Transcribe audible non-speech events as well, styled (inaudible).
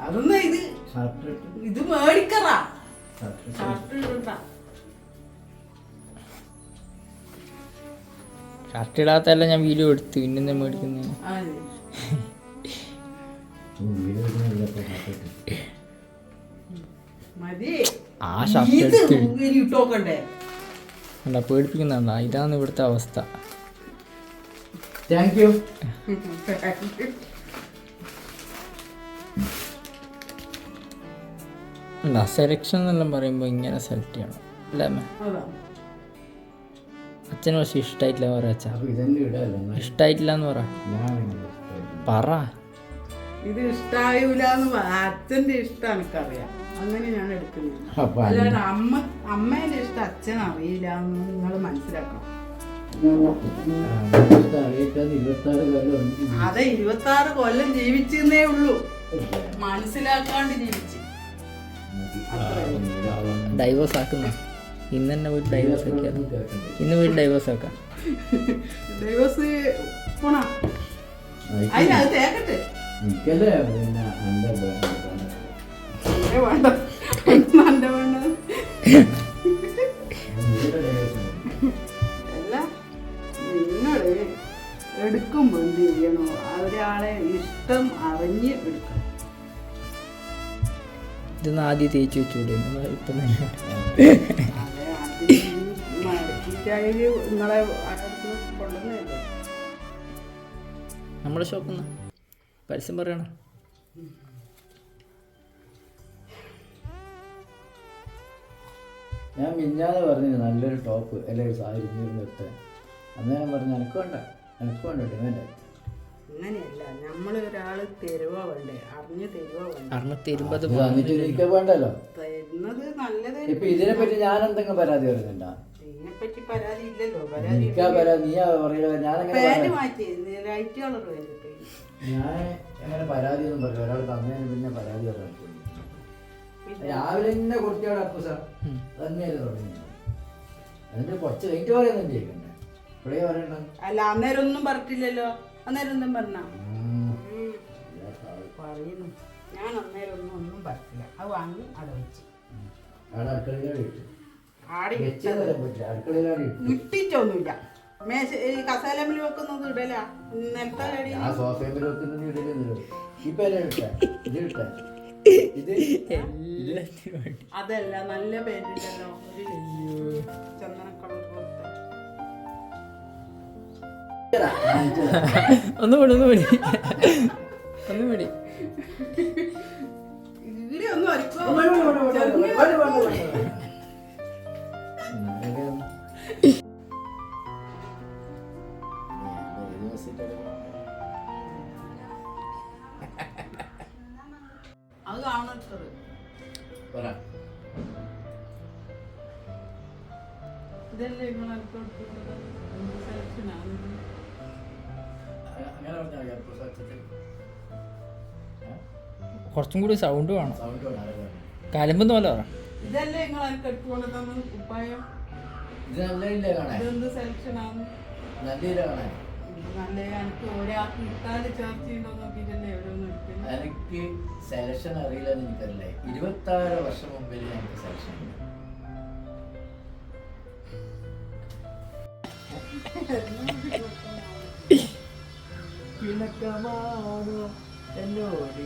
അതൊന്നും ഇത് ഇത് മേടിക്കറാ. ഷർട്ട് ഇടാത്തല്ല ഞാൻ വീഡിയോ എടുത്തു പിന്നെ മേടിക്കുന്നത് ആ, ഷർട്ട് എടുത്ത്. ഇങ്ങനെ ഇട്ടോക്കണ്ടേ കണ്ടാ പേടിപ്പിക്കുന്നുണ്ടാ ഇതാണ് ഇവിടുത്തെ അവസ്ഥ. Thank you. അല്ല സെലക്ഷൻ എന്നെല്ലാം പറയുമ്പോൾ ഇങ്ങനെ സെലക്ട് ചെയ്യണം. അല്ലേ അമ്മ? അച്ഛന് പക്ഷെ ഇഷ്ടമായിട്ടില്ല പറ അച്ഛ. ഇഷ്ടമായിട്ടില്ല എന്ന് പറ. പറ. ഇത് ഇഷ്ടായൂലെന്ന് അച്ഛന്റെ ഇഷ്ടം എനിക്കറിയാം. അങ്ങനെ ഞാൻ എടുക്കുന്നത് അല്ലാണ്ട് അമ്മ അമ്മേന്റെ ഇഷ്ടം അച്ഛൻ അറിയില്ല എന്ന് നിങ്ങൾ മനസ്സിലാക്കണം. അതെ ഇരുപത്തി ആറ് കൊല്ലം ജീവിച്ചേ ഉള്ളൂ. മനസ്സിലാക്കാണ്ട് ജീവിച്ച്. ഡൈവേഴ്സ് ആക്കുന്ന. ഇന്ന് തന്നെ പോയി ഡൈവേഴ്സ് ആക്കിയാൽ? ഇന്ന് പോയി ഡൈവേഴ്സ് ആക്കാം. ഡൈവേഴ്സ് പോണ? അതിനകത്ത് തേക്കട്ടെ. വേണ്ട വേണ്ട എടുക്കുമ്പോൾ എന്ത് ചെയ്യണോ? ഒരാളെ ഇഷ്ടം അറിഞ്ഞ് എടുക്കണം. ഇതൊന്ന് ആദ്യം തേച്ച് വെച്ചുകൂടെ ഇപ്പം നിങ്ങളെ അടുത്ത് കൊണ്ടുവന്നല്ലേ നമ്മുടെ ഷോപ്പിൽ നിന്ന് പരസ്യം പറയണം. ഞാൻ മിഞ്ഞാതെ പറഞ്ഞു നല്ലൊരു ടോപ്പ് അല്ലെ ഒരു സാരി നിർത്താൻ അന്നേരം പറഞ്ഞു എനക്ക് വേണ്ട. എനക്ക് വേണ്ട? ഡിമാൻഡ് അങ്ങനെയല്ല നമ്മൾ ഒരാൾ തരുവ വേണ്ടേ? അറിഞ്ഞ് തരുവ വേണ്ടേ? വേണ്ടല്ലോ. തരുന്നത് നല്ലത് ഇപ്പൊ ഇതിനെ പറ്റി ഞാൻ എന്തെങ്കിലും പരാതി പറയുന്നുണ്ടാ? ഇതിനെപ്പറ്റി പരാതി ഇല്ലല്ലോ പരാതി എനിക്കാ പരാതി നീയാ പറയുക ഞാനെങ്ങനെ പാന്റ് പറയാ? മാറ്റി ലൈറ്റ് കളർ വേണ്ടി ഞാൻ എങ്ങനെ പരാതി ഒന്നും പറയില്ല. ഒരാൾ തന്നതിന് പിന്നെ പരാതി പറയാൻ രാവിലെ തന്നെ കൊടുത്തിയോടെ അപ്പു സാർ. തന്നെയല്ലേ തുടങ്ങി എന്നിട്ട് കുറച്ച് കഴിഞ്ഞിട്ട് പറയുന്നുണ്ട് അല്ല അന്നേരം ഒന്നും പറഞ്ഞിട്ടില്ലല്ലോ. അന്നേരം ഒന്നും പറഞ്ഞ. പറയുന്നു. ഞാൻ അന്നേരം ഒന്നും ഒന്നും പറഞ്ഞില്ല. അത് വാങ്ങി അവിടെ വെച്ച്. ഇട്ടിട്ടൊന്നുമില്ല. മേശ ഈ കസേലമ്മിൽ വെക്കുന്നത് ഇടല. നിലത്തെ കടി. ആ? നല്ല വെക്കുന്നത് ഇടലുന്നില്ല ഇപ്പൊ (laughs) ഒന്ന് വിടി ഒന്ന് വിടി. ഒന്ന് വിടി. ഇവിടെ ഒന്നും അരിക്കോ അത് കാണത്തത് പറഞ്ഞാൽ കുറച്ചും കൂടി സൗണ്ട് വേണം. സൗണ്ട് വേണം കലമ്പെന്ന് പോലെ പറ. ഇതല്ലേ നിങ്ങൾ എനിക്ക് എടുത്തുകൊണ്ട് ഇത് നല്ല ഇല്ല കാണാൻ. ഇതെന്ത് സെലക്ഷൻ ആണ് നല്ല ഇല്ല കാണാൻ. ഇത് നല്ല എനിക്ക് ഒരാൾക്ക് ഇട്ടാൽ ചേർച്ച ഉണ്ടോ നോക്കിയിട്ടല്ലേ ഓരോന്നും എനിക്ക് സെലക്ഷൻ അറിയില്ലെന്ന് എനിക്കറിയില്ല. ഇരുപത്തി ആറ് വർഷം മുമ്പിൽ എനിക്ക് സെലക്ഷൻ ഉണ്ട്. (laughs) പിണക്കമാണോ എന്നോട്